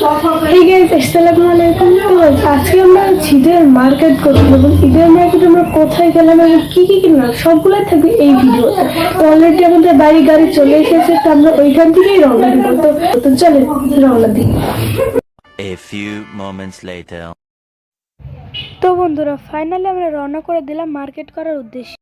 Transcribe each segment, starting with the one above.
এই গাইস আসসালামু আলাইকুম আজকে আমরা ঈদের মার্কেট করতে যাব। ঈদের মার্কেট আমরা কোথায় গেলাম এবং কি কি কিনলাম? সবগুলোই থাকবে এই ভিডিওতে। অলরেডি আমাদের বাড়ি গাড়ি চলে এসেছে তো আমরা ওইখান থেকেই রওনা দিব। তো তো চলে রওনা দিই। A few moments later. তো বন্ধুরা ফাইনালি আমরা রওনা করে দিলাম মার্কেট করার উদ্দেশ্যে।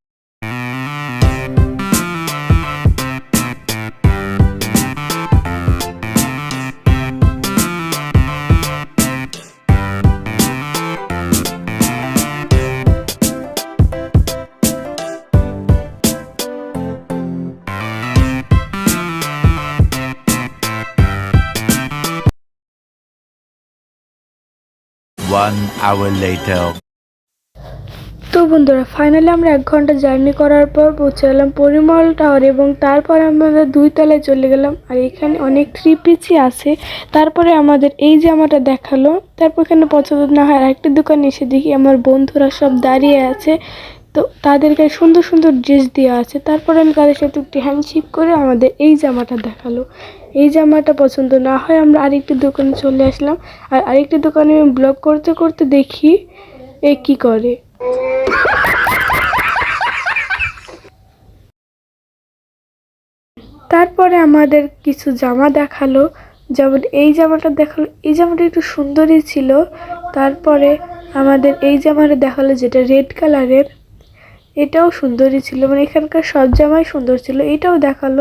তো বন্ধুরা ফাইনালি আমরা এক ঘণ্টা জার্নি করার পর পৌঁছে গেলাম পরিমল টাওয়ার এবং তারপরে আমরা দুই তলায় চলে গেলাম। আর এখানে অনেক থ্রি পিচই আছে। তারপরে আমাদের এই জামাটা দেখাল। তারপর এখানে পছন্দ না হয় আরেকটি দোকানে এসে দেখি আমার বন্ধুরা সব দাঁড়িয়ে আছে। তো তাদেরকে সুন্দর সুন্দর ড্রেস দেওয়া আছে। তারপরে আমি তাদের সাথে একটু হ্যান্ডশিপ করে আমাদের এই জামাটা দেখাল। এই জামাটা পছন্দ না হয় আমরা আরেকটি দোকানে চলে আসলাম। আর আরেকটি দোকানে আমি ব্লগ করতে করতে দেখি এ কি করে। তারপরে আমাদের কিছু জামা দেখাল। যেমন এই জামাটা দেখাল। এই জামাটা একটু সুন্দরই ছিল। তারপরে আমাদের এই জামাটা দেখাল যেটা রেড কালারের এটাও সুন্দরই ছিল মানে এখানকার সব জামাই সুন্দর ছিল, এটাও দেখাল।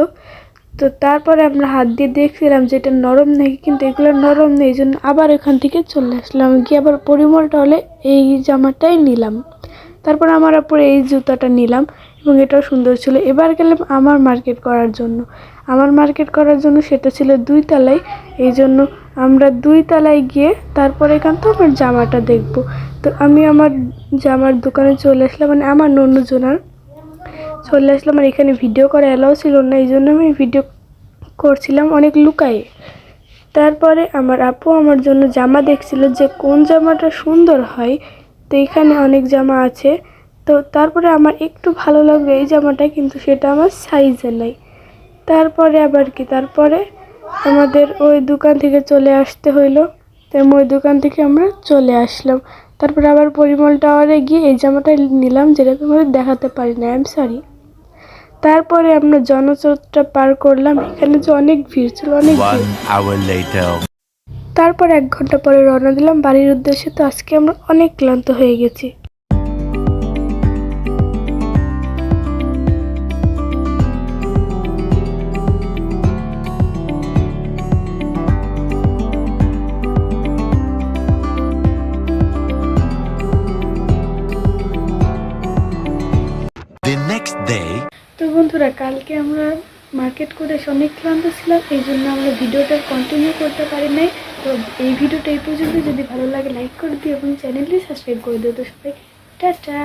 তো তারপরে আমরা হাত দিয়ে দেখছিলাম যে এটা নরম নাকি, কিন্তু এগুলো নরম নেই জন্য আবার এখান থেকে চলে আসলাম। গিয়ে আবার পরিমলটা হলে এই জামাটাই নিলাম। তারপর আমার উপরে এই জুতাটা নিলাম এবং এটাও সুন্দর ছিল। এবার গেলাম আমার মার্কেট করার জন্য। আমার মার্কেট করার জন্য সেটা ছিল দুই তলায়, এই জন্য আমরা দুই তলায় গিয়ে তারপরে এখান থেকে আমার জামাটা দেখব। তো আমি আমার জামার দোকানে চলে আসলাম মানে আমার নন্নজনার চলে আসলাম আর এখানে ভিডিও করা অ্যালাউ ছিল না, এই জন্য আমি ভিডিও করছিলাম অনেক লুকায়ে। তারপরে আমার আপু আমার জন্য জামা দেখছিল যে কোন জামাটা সুন্দর হয়। তো এখানে অনেক জামা আছে। তো তারপরে আমার একটু ভালো লাগবে এই জামাটা, কিন্তু সেটা আমার সাইজে নাই। তারপরে আবার কি? তারপরে আমাদের ওই দোকান থেকে চলে আসতে হইল। তাই ওই দোকান থেকে আমরা চলে আসলাম। তারপর আবার পরিমল টাওয়ারে গিয়ে এই জামাটা নিলাম যেটা তোমাদের দেখাতে পারি না আই এম সরি তারপরে আমরা জনচৌকটা পার করলাম। এখানে যে অনেক ভিড় ছিল অনেক তারপর এক ঘণ্টা পরে রওনা দিলাম। বাড়ির উদ্দেশ্যে তো আজকে আমরা অনেক ক্লান্ত হয়ে গেছি। বন্ধুরা, কালকে আমরা মার্কেট করে অনেক ক্লান্ত ছিলাম, এই জন্য আমরা ভিডিওটা কন্টিনিউ করতে পারি নাই। তো এই ভিডিওটা এই পর্যন্ত। যদি ভালো লাগে লাইক করে দিও এবং চ্যানেলটি সাবস্ক্রাইব করে দিও। তো সবাই, টাটা!